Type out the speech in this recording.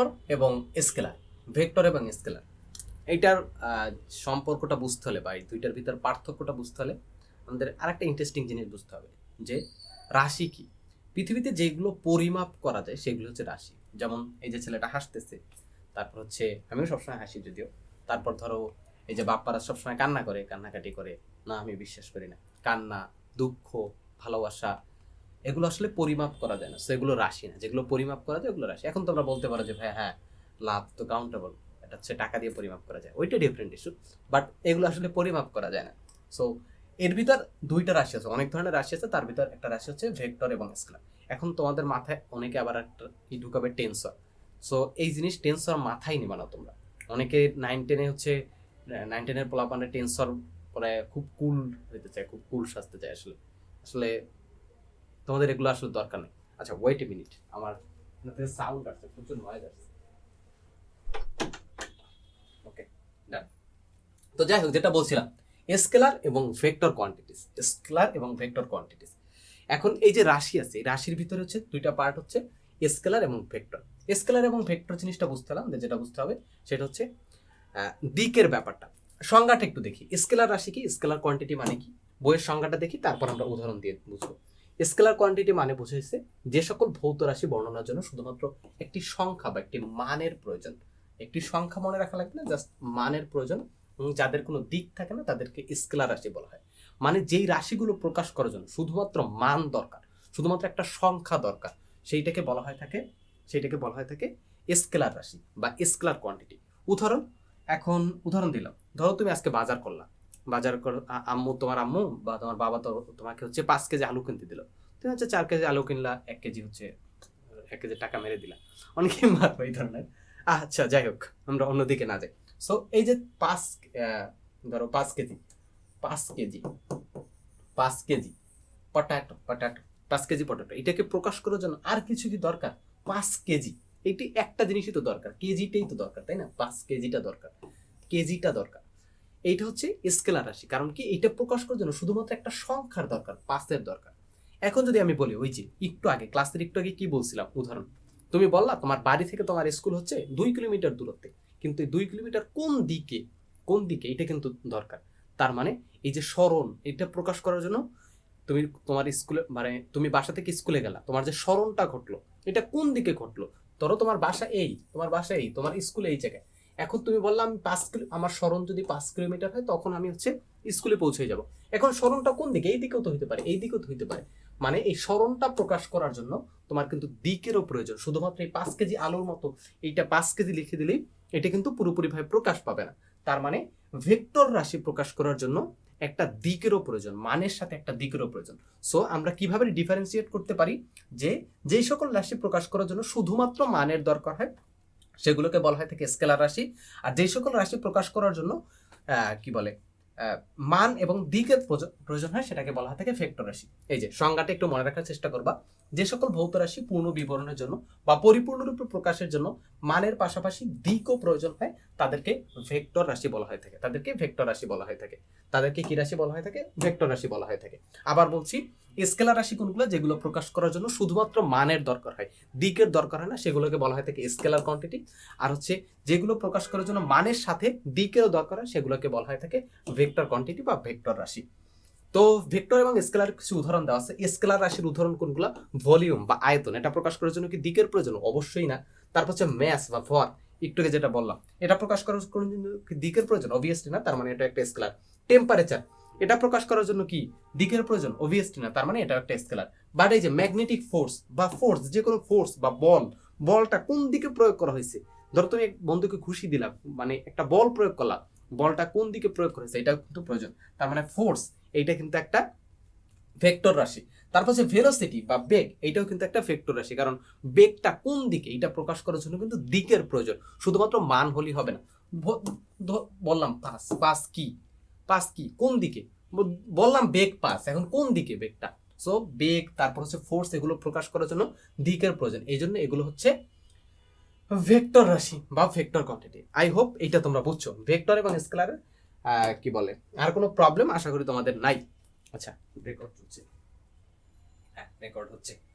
Vector এবং scalar, vector এবং scalar. এইটার সম্পর্কটা বুঝতে হলে বা এই দুইটার ভিতর পার্থক্যটা বুঝতে হলে আমাদের আরেকটা ইন্টারেস্টিং জিনিস বুঝতে হবে যে রাশি কি? পৃথিবীতে যেগুলো পরিমাপ করা যায় সেগুলো হচ্ছে রাশি। যেমন এই যে ছেলেটা হাসতেছে, তারপর হচ্ছে আমিও সবসময় হাসি যদিও, তারপর ধরো এই যে বাপ্পারা সবসময় কান্না করে, কান্নাকাটি করে, না আমি বিশ্বাস করি না। কান্না, দুঃখ, ভালোবাসা এগুলো আসলে পরিমাপ করা যায় না। সেগুলো রাশি না। যেগুলো পরিমাপ করা যায়, ওগুলো রাশি। এখন তোমরা বলতে পারো যে ভাই হ্যাঁ লাভ তো কাউন্টেবল এটা হচ্ছে টাকা দিয়ে পরিমাপ করা যায়। ওইটা ডিফারেন্ট ইস্যু বাট এগুলো আসলে পরিমাপ করা যায় না। সো এর ভিতর দুইটা রাশি আছে। অনেক ধরনের রাশি আছে। তার ভিতর একটা রাশি হচ্ছে ভেক্টর এবং স্কেলার এখন তোমাদের মাথায় অনেকে আবার একটা ই ঢুকাবে? টেন্সর সো এই জিনিস টেন্সর মাথায় নিবা না তোমরা। অনেকে নাইন টেনে হচ্ছে নাইন টেনের পোলাপানে টেন্সর পরে খুব কুল হইতে চায়, খুব কুল সাজতে চায় আসলে। আসলে তোমাদের এগুলো আসলে দরকার নেই। আচ্ছা ওয়েট এ মিনিট আমার সাউন্ড আসছে, প্রচুর নয়েজ আসছে। ওকে ডান তো যাই হোক, যেটা বলছিলাম স্কেলার এবং ভেক্টর কোয়ান্টিটিস স্কেলার এবং ভেক্টর কোয়ান্টিটিস এখন এই যে রাশি আছে, এই রাশির ভিতরে হচ্ছে দুইটা পার্ট হচ্ছে স্কেলার এবং ভেক্টর স্কেলার এবং ভেক্টর জিনিসটা বুঝতে হলাম যেটা বুঝতে হবে সেটা হচ্ছে দিকের ব্যাপারটা। সংজ্ঞাটা একটু দেখি। স্কেলার রাশি কি? স্কেলার কোয়ান্টিটি মানে কি? বইয়ের সংজ্ঞাটা দেখি, তারপর আমরা উদাহরণ দিয়ে বুঝব। স্কেলার কোয়ান্টিটি মানে বুঝেছে যে সকল ভৌত রাশি বর্ণনার জন্য শুধুমাত্র একটি সংখ্যা বা একটি মানের প্রয়োজন। একটি সংখ্যা মনে রাখা লাগবে না জাস্ট মানের প্রয়োজন। যাদের কোনো দিক থাকে না, তাদেরকে স্কেলার রাশি বলা হয়। মানে যেই রাশিগুলো প্রকাশ করার জন্য শুধুমাত্র মান দরকার, শুধুমাত্র একটা সংখ্যা দরকার, সেইটাকে বলা হয় থাকে, সেইটাকে বলা হয় থাকে স্কেলার রাশি বা স্কেলার কোয়ান্টিটি। উদাহরণ, এখন উদাহরণ দিলাম। ধরো তুমি আজকে বাজার করলা। বাজার কর আম্মু তোমার আম্মু বা তোমার বাবা তো তোমাকে হচ্ছে পাঁচ কেজি আলু কিনতে দিল। তুমি হচ্ছে চার কেজি আলু কিনলা, এক কেজি হচ্ছে, এক কেজি টাকা মেরে দিলা। অনেকেই মারবো এই ধরনের। আচ্ছা যাই হোক, আমরা অন্যদিকে না যাই। সো এই যে পাঁচ ধরো পাঁচ কেজি পাঁচ কেজি পাঁচ কেজি, পটাটো পটাটো, পাঁচ কেজি পটাটো, এটাকে প্রকাশ করার জন্য আর কিছু কি দরকার? পাঁচ কেজি। এটি একটা জিনিসই তো দরকার। কেজিটাই তো দরকার, তাই না? পাঁচ কেজিটা দরকার। কেজিটা দরকার। এইটা হচ্ছে স্কেলার রাশি। কারণ কি? এটা প্রকাশ করার জন্য শুধুমাত্র একটা সংখ্যার দরকার পাঁচের দরকার। এখন যদি আমি বলি, ওই যে একটু আগে, ক্লাসের একটু আগে কি বলছিলাম? উদাহরণ, তুমি বললা, তোমার বাড়ি থেকে তোমার স্কুল হচ্ছে দুই কিলোমিটার দূরত্বে। কিন্তু দুই কিলোমিটার কোন দিকে কোন দিকে এটা কিন্তু দরকার। তার মানে এই যে স্মরণ এটা প্রকাশ করার জন্য তুমি তোমার স্কুলে মানে তুমি বাসা থেকে স্কুলে গেলা, তোমার যে স্মরণটা ঘটলো, এটা কোন দিকে ঘটলো? ধরো তোমার বাসা এই, তোমার বাসা এই, তোমার স্কুলে এই জায়গায়। এখন তুমি বললাম পাঁচ কিলো, আমার স্মরণ যদি পাঁচ কিলোমিটার হয়, তখন আমি হচ্ছে স্কুলে পৌঁছে যাব। এখন স্মরণটা কোন দিকে? এই দিকেও তো হইতে পারে, এই দিকেও তো হইতে পারে। মানে এই স্মরণটা প্রকাশ করার জন্য তোমার কিন্তু দিকেরও প্রয়োজন। শুধুমাত্র এই পাঁচ কেজি আলুর মতো এইটা পাঁচ কেজি লিখে দিলেই এটা কিন্তু পুরোপুরিভাবে প্রকাশ পাবে না। তার মানে ভেক্টর রাশি প্রকাশ করার জন্য একটা দিকেরও প্রয়োজন, মানের সাথে একটা দিকেরও প্রয়োজন। সো আমরা কীভাবে ডিফারেন্সিয়েট করতে পারি? যে, যেই সকল রাশি প্রকাশ করার জন্য শুধুমাত্র মানের দরকার হয় সেগুলোকে বলা হয় থাকে স্কেলার রাশি। আর যে সকল রাশি প্রকাশ করার জন্য কি বলে মান এবং দিকের প্রয়োজন হয় সেটাকে বলা হয় থাকে ফেক্টর রাশি। এই যে সংজ্ঞাটা একটু মনে রাখার চেষ্টা করবা। যে সকল ভৌত রাশি পূর্ণ বিবরণের জন্য বা পরিপূর্ণরূপে প্রকাশের জন্য মানের পাশাপাশি দিকও প্রয়োজন হয়, তাদেরকে ভেক্টর রাশি বলা হয়ে থাকে। তাদেরকে ভেক্টর রাশি বলা হয়ে থাকে। তাদেরকে কি রাশি বলা হয়ে থাকে? ভেক্টর রাশি বলা হয়ে থাকে। আবার বলছি, স্কেলার রাশি কোনগুলো? যেগুলো প্রকাশ করার জন্য শুধুমাত্র মানের দরকার হয়। দিকের দরকার হয় না, সেগুলোকে বলা হয় থাকে স্কেলার কোয়ান্টিটি আর হচ্ছে, যেগুলো প্রকাশ করার জন্য মানের সাথে দিকেরও দরকার হয়, সেগুলোকে বলা হয় থাকে ভেক্টর কোয়ান্টিটি বা ভেক্টর রাশি। তো ভেক্টর এবং স্কেলার কিছু উদাহরণ দেওয়া আছে। স্কেলার রাশির উদাহরণ কোনগুলো? ভলিউম বা আয়তন। এটা প্রকাশ করার জন্য কি দিকের প্রয়োজন? অবশ্যই না। তারপর হচ্ছে ম্যাস বা ভর একটু যেটা বললাম। এটা প্রকাশ করার জন্য কি দিকের প্রয়োজন? অবভিয়াসলি না, তার মানে এটা একটা স্কেলার টেম্পারেচার এটা প্রকাশ করার জন্য কি? দিকের প্রয়োজন? অবভিয়াসলি না, তার মানে এটা একটা স্কেলার বাট এই যে ম্যাগনেটিক ফোর্স বা ফোর্স যে কোনো ফোর্স বা বল বলটা কোন দিকে প্রয়োগ করা হয়েছে? ধরো তুমি এক বন্ধুকে খুশি দিলাম মানে একটা বল প্রয়োগ করলা বলটা কোন দিকে প্রয়োগ করেছে, এটা কিন্তু প্রয়োজন। তার মানে ফোর্স এইটা কিন্তু একটা ভেক্টর রাশি। তারপর হচ্ছে ভেলোসিটি বা বেগ এটাও কিন্তু একটা ভেক্টর রাশি। কারণ বেগটা কোন দিকে এটা প্রকাশ করার জন্য কিন্তু দিকের প্রয়োজন। শুধুমাত্র মান হলেই হবে না। বললাম পাস পাস কি? পাস কি? কোন দিকে? বললাম বেগ পাস এখন কোন দিকে বেগটা? সো বেগ, তারপর হচ্ছে ফোর্স এগুলো প্রকাশ করার জন্য দিকের প্রয়োজন। এই জন্য এগুলো হচ্ছে ভেক্টর রাশি বা ভেক্টর কোয়ান্টিটি আই হোপ এটা তোমরা বুঝছ। ভেক্টর এবং স্কেলার কি বলে? আর কোনো প্রবলেম আশা করি তোমাদের নাই। আচ্ছা রেকর্ড হচ্ছে। হ্যাঁ রেকর্ড হচ্ছে।